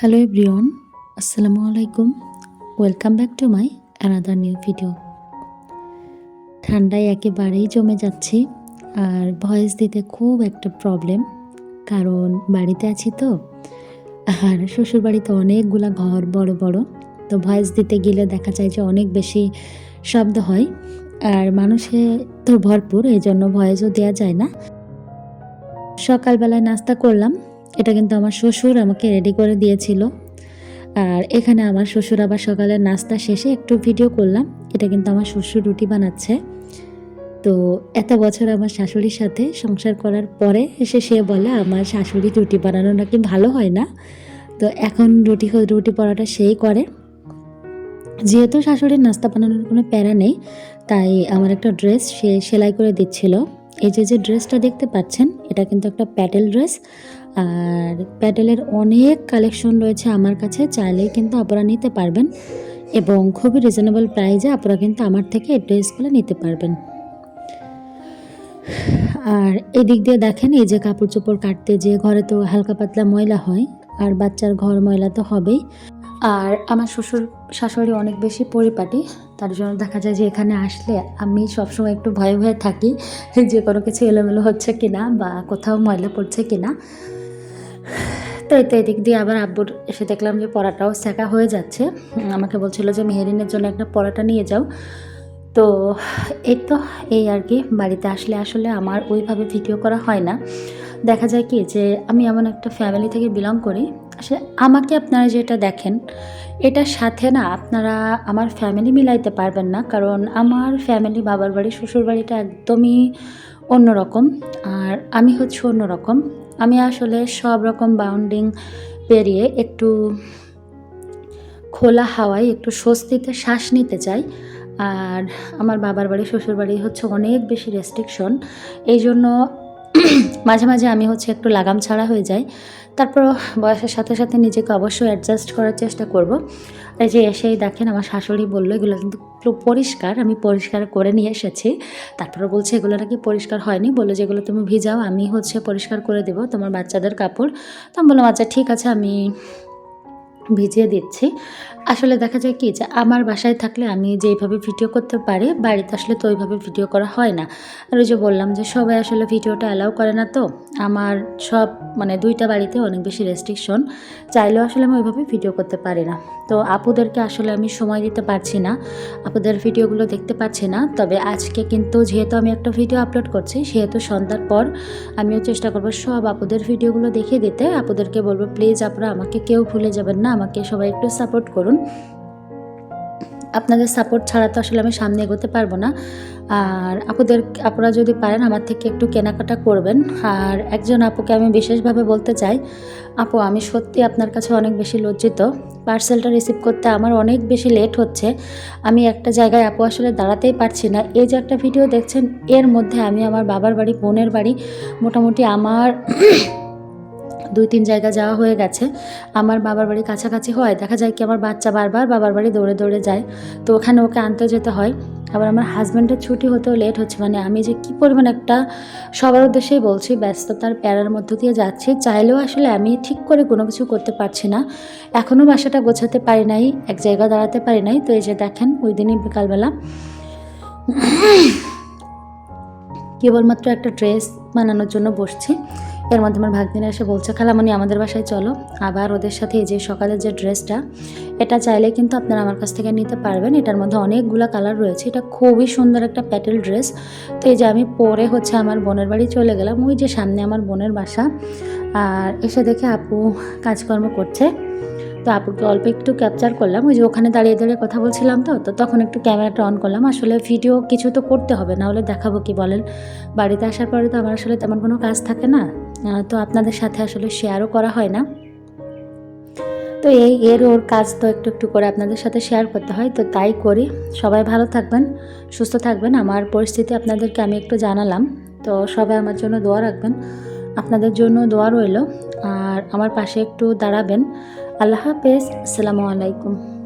Hello everyone আসসালামু আলাইকুম welcome back to my another new video ঠান্ডায় একেবারেই জমে যাচ্ছি আর ভয়েস দিতে খুব একটা প্রবলেম কারণ বাড়িতে আছি তো। আর শ্বশুর বাড়িতে অনেকগুলা ঘর বড় বড়, তো ভয়েস দিতে গেলে দেখা যায় যে অনেক বেশি শব্দ হয়। আর মানুষে তো ভরপুর এই জন্য ভয়েসও দেওয়া যায় না। সকালবেলায় নাস্তা করলাম এটা কিন্তু আমার শ্বশুর আমাকে রেডি করে দিয়েছিল। আর এখানে আমার শ্বশুর আবার সকালের নাস্তা শেষে একটু ভিডিও করলাম। এটা কিন্তু আমার শ্বশুর রুটি বানাচ্ছে। তো এত বছর আমার শাশুড়ির সাথে সংসার করার পরে এসে সে বলে, আমার শাশুড়ি রুটি বানানো নাকি ভালো হয় না? তো এখন রুটি রুটি পরাটা সেই করে। যেহেতু শাশুড়ির নাস্তা বানানোর কোনো প্যারা নেই, তাই আমার একটা ড্রেস সে সেলাই করে দিচ্ছিল। এই যে যে ড্রেসটা দেখতে পাচ্ছেন, এটা কিন্তু একটা প্যাটেল ড্রেস আর প্যাটেলের অনেক কালেকশন রয়েছে আমার কাছে চাইলে কিন্তু আপনারা নিতে পারবেন এবং খুবই রিজনেবল প্রাইজে আপনারা কিন্তু আমার থেকে এই ড্রেসগুলো নিতে পারবেন। আর এদিক দিয়ে দেখেন, এই যে কাপড় চোপড় কাটতে যে ঘরে তো হালকা পাতলা ময়লা হয়, আর বাচ্চার ঘর ময়লা তো হবেই। আর আমার শ্বশুর শাশুড়ি অনেক বেশি পরিপাটি, তার জন্য দেখা যায় যে এখানে আসলে আমি সবসময় একটু ভয়ে ভয়ে থাকি, যে কোনো কিছু এলোমেলো হচ্ছে কিনা বা কোথাও ময়লা পড়ছে কিনা। তো তো এদিক দিয়ে আবার আব্বুর এসে দেখলাম যে পড়াটাও শেখা হয়ে যাচ্ছে। আমাকে বলছিল যে, মেহেরিনের জন্য একটা পড়াটা নিয়ে যাও। তো এই তো, এই আর কি, বাড়িতে আসলে আসলে আমার ওইভাবে ভিডিও করা হয় না। দেখা যায় কি যে আমি এমন একটা ফ্যামিলি থেকে বিলং করি আসলে আমাকে আপনারা যেটা দেখেন, এটার সাথে না আপনারা আমার ফ্যামিলি মিলাইতে পারবেন না, কারণ আমার ফ্যামিলি বাবার বাড়ি, শ্বশুর বাড়িটা একদমই অন্যরকম, আর আমি হচ্ছে অন্যরকম। আমি আসলে সব রকম বাউন্ডিং পেরিয়ে একটু খোলা হাওয়ায়, একটু স্বস্তিতে শ্বাস নিতে চাই আর আমার বাবার বাড়ি, শ্বশুর বাড়ি হচ্ছে অনেক বেশি রেস্ট্রিকশন এই জন্য মাঝে মাঝে আমি হচ্ছে একটু লাগাম ছাড়া হয়ে যাই। তারপর বয়সের সাথে সাথে নিজেকে অবশ্যই অ্যাডজাস্ট করার চেষ্টা করব। এই যে এসেই দেখেন আমার শাশুড়ি বলল, এগুলো কিন্তু পরিষ্কার, আমি পরিষ্কার করে নিয়ে এসেছি। তারপরে বলছে, এগুলো নাকি পরিষ্কার হয়নি। বলল, যেগুলো তুমি ভিজাও, আমি হচ্ছে পরিষ্কার করে দেবো তোমার বাচ্চাদের কাপড়। তো আমি বললাম আচ্ছা ঠিক আছে, আমি ভিজিয়ে দিচ্ছি। আসলে দেখা যায় কি যে আমার বাসায় থাকলে আমি যেইভাবে ভিডিও করতে পারি, বাড়িতে আসলে তো ওইভাবে ভিডিও করা হয় না। আর ওই যে বললাম যে সবাই আসলে ভিডিওটা অ্যালাউ করে না তো, আমার সব মানে দুইটা বাড়িতে অনেক বেশি রেস্ট্রিকশন চাইলেও আসলে আমি ওইভাবে ভিডিও করতে পারি না। তো আপুদেরকে আসলে আমি সময় দিতে পারছি না, আপুদের ভিডিওগুলো দেখতে পাচ্ছি না, তবে আজকে কিন্তু যেহেতু আমি একটা ভিডিও আপলোড করছি, সেহেতু সন্ধ্যার পর আমিও চেষ্টা করব সব আপুদের ভিডিওগুলো দেখিয়ে দিতে। আপুদেরকে বলব প্লিজ আপনারা আমাকে কেউ ভুলে যাবেন না, আমাকে সবাই একটু সাপোর্ট করুন। আপনাদের সাপোর্ট ছাড়া তো আসলে আমি সামনে এগোতে পারব না। আর আপুদের আপনারা যদি পারেন আমার থেকে একটু কেনাকাটা করবেন। আর একজন আপুকে আমি বিশেষভাবে বলতে চাই, আপু, আমি সত্যি আপনার কাছে অনেক বেশি লজ্জিত। পার্সেলটা রিসিভ করতে আমার অনেক বেশি লেট হচ্ছে। আমি একটা জায়গায় আপু আসলে দাঁড়াতেই পারছি না। এই যে একটা ভিডিও দেখছেন, এর মধ্যে আমি আমার বাবার বাড়ি, বোনের বাড়ি, মোটামুটি আমার দুই তিন জায়গা যাওয়া হয়ে গেছে। আমার বাবার বাড়ি কাছাকাছি হয়, দেখা যায় কি আমার বাচ্চা বারবার বাবার বাড়ি দৌড়ে দৌড়ে যায়। তো ওখানে ওকে আনতে যেতে হয়। আবার আমার হাজব্যান্ডের ছুটি হতেও লেট হচ্ছে। মানে আমি যে কী পরিমাণ একটা সবার উদ্দেশ্যেই বলছি, ব্যস্ততার প্যারার মধ্য দিয়ে যাচ্ছি। চাইলেও আসলে আমি ঠিক করে কোনো কিছু করতে পারছি না। এখনও বাসাটা গোছাতে পারি নাই, এক জায়গায় দাঁড়াতে পারি নাই। তো এই যে দেখেন, ওই দিনই বিকালবেলা কেবলমাত্র একটা ড্রেস বানানোর জন্য বসছি। এর মধ্যে আমার ভাগদিনে এসে বলছে, খালামণি, আমাদের বাসায় চলো। আবার ওদের সাথে এই যে সকালের যে ড্রেসটা, এটা চাইলে কিন্তু আপনারা আমার কাছ থেকে নিতে পারবেন। এটার মধ্যে অনেকগুলো কালার রয়েছে। এটা খুবই সুন্দর একটা প্যাটেল ড্রেস। তো এই যে আমি পরে হচ্ছে আমার বোনের বাড়ি চলে গেলাম, ওই যে সামনে আমার বোনের বাসা। আর এসে দেখে আপু কাজকর্ম করছে। তো আপুকে অল্প একটু ক্যাপচার করলাম। ওই যে ওখানে দাঁড়িয়ে দাঁড়িয়ে কথা বলছিলাম তো তো তখন একটু ক্যামেরাটা অন করলাম। আসলে ভিডিও কিছু তো করতে হবে, না হলে দেখাবো কি বলেন? বাড়িতে আসার পরে তো আমার আসলে তেমন কোনো কাজ থাকে না। তো আপনাদের সাথে আসলে শেয়ারও করা হয় না। তো এই, এর ওর কাজ তো একটু একটু করে আপনাদের সাথে শেয়ার করতে হয়, তো তাই করি। সবাই ভালো থাকবেন, সুস্থ থাকবেন। আমার পরিস্থিতি আপনাদেরকে আমি একটু জানালাম, তো সবাই আমার জন্য দোয়া রাখবেন। আপনাদের জন্য দোয়া রইল, আর আমার পাশে একটু দাঁড়াবেন। আল্লাহ হাফেজ, আসসালামু আলাইকুম।